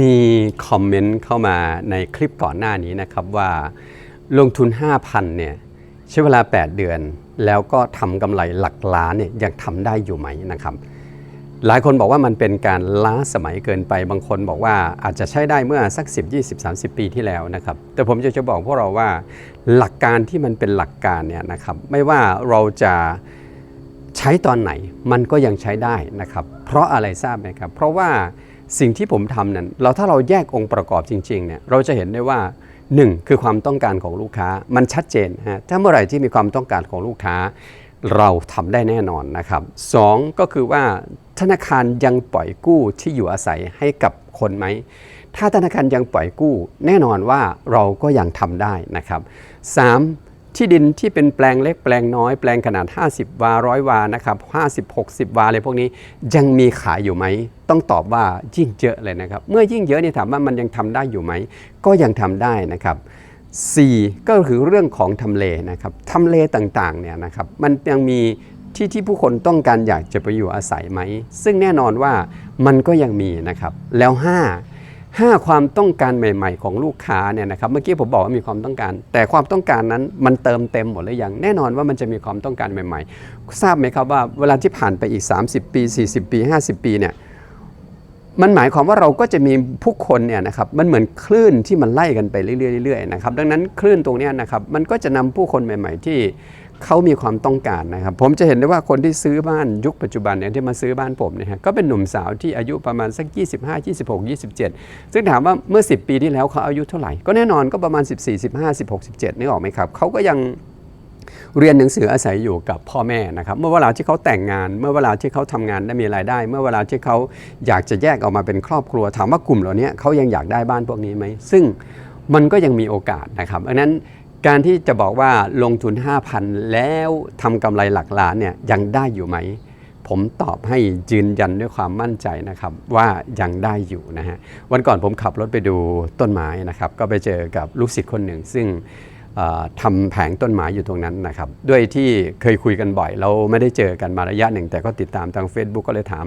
มีคอมเมนต์เข้ามาในคลิปก่อนหน้านี้นะครับว่า ลงทุน 5,000เนี่ยใช้เวลา 8 เดือน แล้วก็ทำกำไรหลักล้านเนี่ยยังทำได้อยู่ไหมนะครับ หลายคนบอกว่ามันเป็นการล้าสมัยเกินไปบางคนบอกว่าอาจจะใช้ได้เมื่อสัก 10 20 30 ปีที่แล้วนะครับ แต่ผมจะจะบอกพวกเราว่าหลักการที่มันเป็นหลักการเนี่ยนะครับไม่ว่าเราจะใช้ตอนไหนมันก็ยังใช้ได้นะครับ เพราะอะไรทราบไหมครับ เพราะว่า สิ่งที่ผมทำนั้นเราถ้าเราแยกองค์ประกอบจริงๆเนี่ยเราจะเห็นได้ว่า 1 คือความต้องการของลูกค้ามันชัดเจนฮะถ้าเมื่อไหร่ที่มีความต้องการของลูกค้า เราทำได้แน่นอนนะครับสองก็คือว่าธนาคารยังปล่อยกู้ที่อยู่อาศัยให้กับคนไหมถ้าธนาคารยังปล่อยกู้ แน่นอนว่าเราก็ยังทำได้นะครับสาม ที่ดินที่เป็นแปลงเล็กแปลงน้อยแปลงขนาด 50 วาร้อยวานะครับ50 60 วาอะไรพวกนี้ยังมีขายอยู่ไหม ต้องตอบว่ายิ่งเยอะเลยนะครับ เมื่อยิ่งเยอะเนี่ยถามว่ามันยังทำได้อยู่ไหม ก็ยังทำได้นะครับ 4 ก็คือเรื่องของทำเลนะครับทำเลต่างๆเนี่ยนะครับมันยังมีที่ที่ผู้คนต้องการอยากจะไปอยู่อาศัยไหม ซึ่งแน่นอนว่ามันก็ยังมีนะครับ แล้ว 5 5 ความต้องการใหม่ ๆ ของลูกค้าเนี่ยนะครับเมื่อกี้ผมบอกว่ามีความต้องการ แต่ความต้องการนั้นมันเติมเต็มหมดหรือยังแน่นอนว่ามันจะมีความต้องการใหม่ ๆ ทราบไหมครับว่าเวลาที่ผ่านไปอีก 30 ปี 40 ปี 50 ปีเนี่ยมันหมายความว่าเราก็จะมีผู้คนเนี่ยนะครับมันเหมือนคลื่นที่มันไล่กันไปเรื่อยๆๆนะครับดังนั้นคลื่นตรงนี้นะครับมันก็จะนำผู้คนใหม่ ๆ ที่ เขามีความต้องการนะครับผมจะเห็นได้ว่าคนที่ซื้อบ้านยุคปัจจุบันเนี่ยที่มาซื้อบ้านผมเนี่ยก็เป็นหนุ่มสาวที่อายุประมาณสัก 25 26 27 ซึ่งถามว่าเมื่อ 10 ปีที่แล้วเขาอายุเท่าไหร่ ก็แน่นอนก็ประมาณ 14 15 16 17นึกออกไหมครับเขาก็ยังเรียนหนังสืออาศัยอยู่กับพ่อแม่นะครับ เมื่อเวลาที่เขาแต่งงาน เมื่อเวลาที่เขาทำงานได้มีรายได้ เมื่อเวลาที่เขาอยากจะแยกออกมาเป็นครอบครัว ถามว่ากลุ่มเหล่านี้เขายังอยากได้บ้านพวกนี้ไหมซึ่งมันก็ยังมีโอกาสนะครับดังนั้น การที่จะบอกว่าลงทุน 5,000 แล้วทำกำไรหลักล้านเนี่ยยังได้อยู่ไหม ผมตอบให้ยืนยันด้วยความมั่นใจนะครับว่ายังได้อยู่นะฮะวันก่อนผมขับรถไปดูต้นไม้นะครับ ก็ไปเจอกับลูกศิษย์คนหนึ่ง ซึ่งทำแผงต้นไม้อยู่ตรงนั้นนะครับ ด้วยที่เคยคุยกันบ่อย เราไม่ได้เจอกันมาระยะหนึ่ง แต่ก็ติดตามทาง Facebook ก็เลยถาม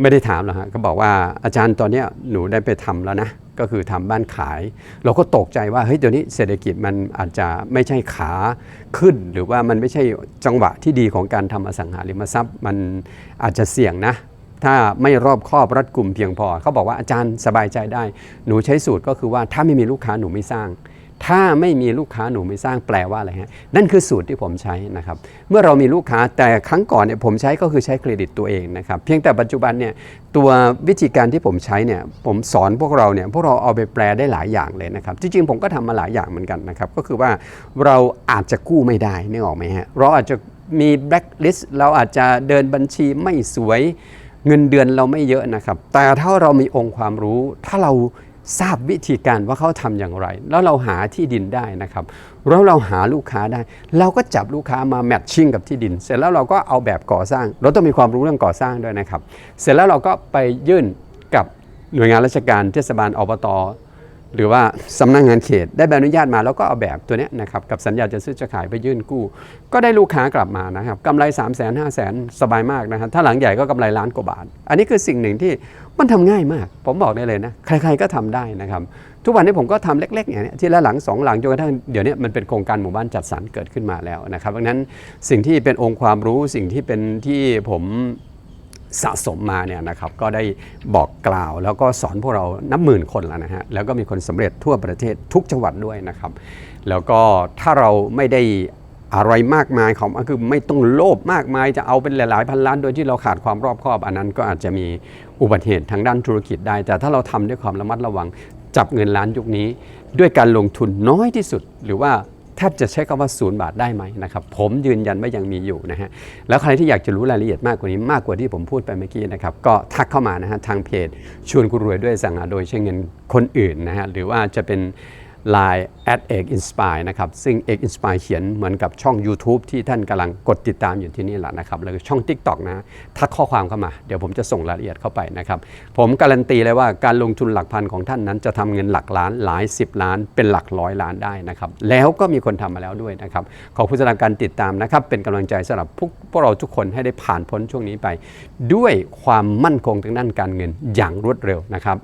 ไม่ได้ถามหรอกฮะก็บอกว่าอาจารย์ตอนนี้หนูได้ไปทำแล้วนะ ก็คือทำบ้านขาย เราก็ตกใจว่าเฮ้ยเดี๋ยวนี้เศรษฐกิจมันอาจจะไม่ใช่ขาขึ้น หรือว่ามันไม่ใช่จังหวะที่ดีของการทำอสังหาริมทรัพย์ มันอาจจะเสี่ยงนะ ถ้าไม่รอบครอบรัดกลุ่มเพียงพอ เขาบอกว่าอาจารย์สบายใจได้ หนูใช้สูตรก็คือว่าถ้าไม่มีลูกค้าหนูไม่สร้าง ถ้าไม่มีลูกค้าหนูไม่สร้างแปลว่าอะไรฮะนั่นคือสูตรที่ผมใช้นะครับเมื่อเรามีลูกค้าแต่ครั้งก่อนเนี่ยผมใช้ก็คือใช้เครดิตตัวเองนะครับเพียงแต่ปัจจุบันเนี่ยตัววิธีการที่ผมใช้เนี่ยผมสอนพวกเราเนี่ยพวกเราเอาไปแปลได้หลายอย่างเลยนะครับจริงๆผมก็ทำมาหลายอย่างเหมือนกันนะครับก็คือว่าเราอาจจะกู้ไม่ได้นึกออกไหมฮะเราอาจจะมีแบล็คลิสต์เราอาจจะเดินบัญชีไม่สวยเงินเดือนเราไม่เยอะนะครับ แต่ถ้าเรามีองค์ความรู้ ถ้าเรา ทราบวิธีการว่าเขาทำอย่างไร แล้วเราหาที่ดินได้นะครับแล้วเราหาลูกค้าได้ เราก็จับลูกค้ามาแมทชิ่งกับที่ดิน เสร็จแล้วเราก็เอาแบบก่อสร้าง เราต้องมีความรู้เรื่องก่อสร้างด้วยนะครับ เสร็จแล้วเราก็ไปยื่นกับหน่วยงานราชการเทศบาลอบต หรือว่าสำนักงงานเขตได้ใบอนุญาตมาแล้วก็เอาแบบตัวนี้นะครับกับสัญญาจะซื้อจะขายไปยื่นกู้ ก็ได้ลูกค้ากลับมานะครับกำไร 3 0 0 0 0 0 5 0 0 0 0 สบายมากนะครับถ้าหลังใหญ่ก็กำไรล้านกว่าบาท อันนี้คือสิ่งหนึ่งที่มันทำง่ายมาก ผมบอกได้เลยนะใครๆก็ทำได้นะครับทุกวันนี้ผมก็ทำเล็กๆอย่างนี้ที่ละหลังสองหลังจนกระทั่งเดี๋ยวนี้มันเป็นโครงการหมู่บ้านจัดสรรเกิดขึ้นมาแล้วนะครับดังนั้นสิ่งที่เป็นองค์ความรู้สิ่งที่เป็นที่ผม สะสมมาเนี่ยนะครับก็ได้บอกกล่าว แล้วก็สอนพวกเรานับหมื่นคนแล้วนะฮะแล้วก็มีคนสำเร็จทั่วประเทศทุกจังหวัดด้วยนะครับ แล้วก็ถ้าเราไม่ได้อะไรมากมายของคือไม่ต้องโลภมากมายจะเอาเป็นหลายๆพันล้านโดยที่เราขาดความรอบคอบ อันนั้นก็อาจจะมีอุบัติเหตุทางด้านธุรกิจได้ แต่ถ้าเราทำด้วยความระมัดระวังจับเงินล้านยุคนี้ ด้วยการลงทุนน้อยที่สุด หรือว่า แทบจะใช้คำว่าศูนย์บาทได้ไหมนะครับผมยืนยันว่ายังมีอยู่นะฮะแล้วใครที่อยากจะรู้รายละเอียดมากกว่านี้มากกว่าที่ผมพูดไปเมื่อกี้นะครับก็ทักเข้ามานะฮะทางเพจชวนคุณรวยด้วยสั่งหาโดยใช้เงินคนอื่นนะฮะหรือว่าจะเป็น Line at เอก inspire นะครับ ซึ่งเอก inspire เขียนเหมือนกับช่อง YouTube ที่ท่านกำลังกดติดตามอยู่ที่นี่แหละนะครับ แล้วก็ช่อง TikTok นะทักข้อความเข้ามา เดี๋ยวผมจะส่งรายละเอียดเข้าไปนะครับ ผมการันตีเลยว่าการลงทุนหลักพันของท่านนั้น จะทำเงินหลักล้านหลาย 10 ล้าน เป็นหลักร้อยล้านได้นะครับ แล้วก็มีคนทำมาแล้วด้วยนะครับ ขอบคุณสำหรับการติดตามนะครับ เป็นกำลังใจสำหรับพวกเราทุกคนให้ได้ผ่านพ้นช่วงนี้ไป ด้วยความมั่นคงทางด้านการเงินอย่างรวดเร็วนะครับ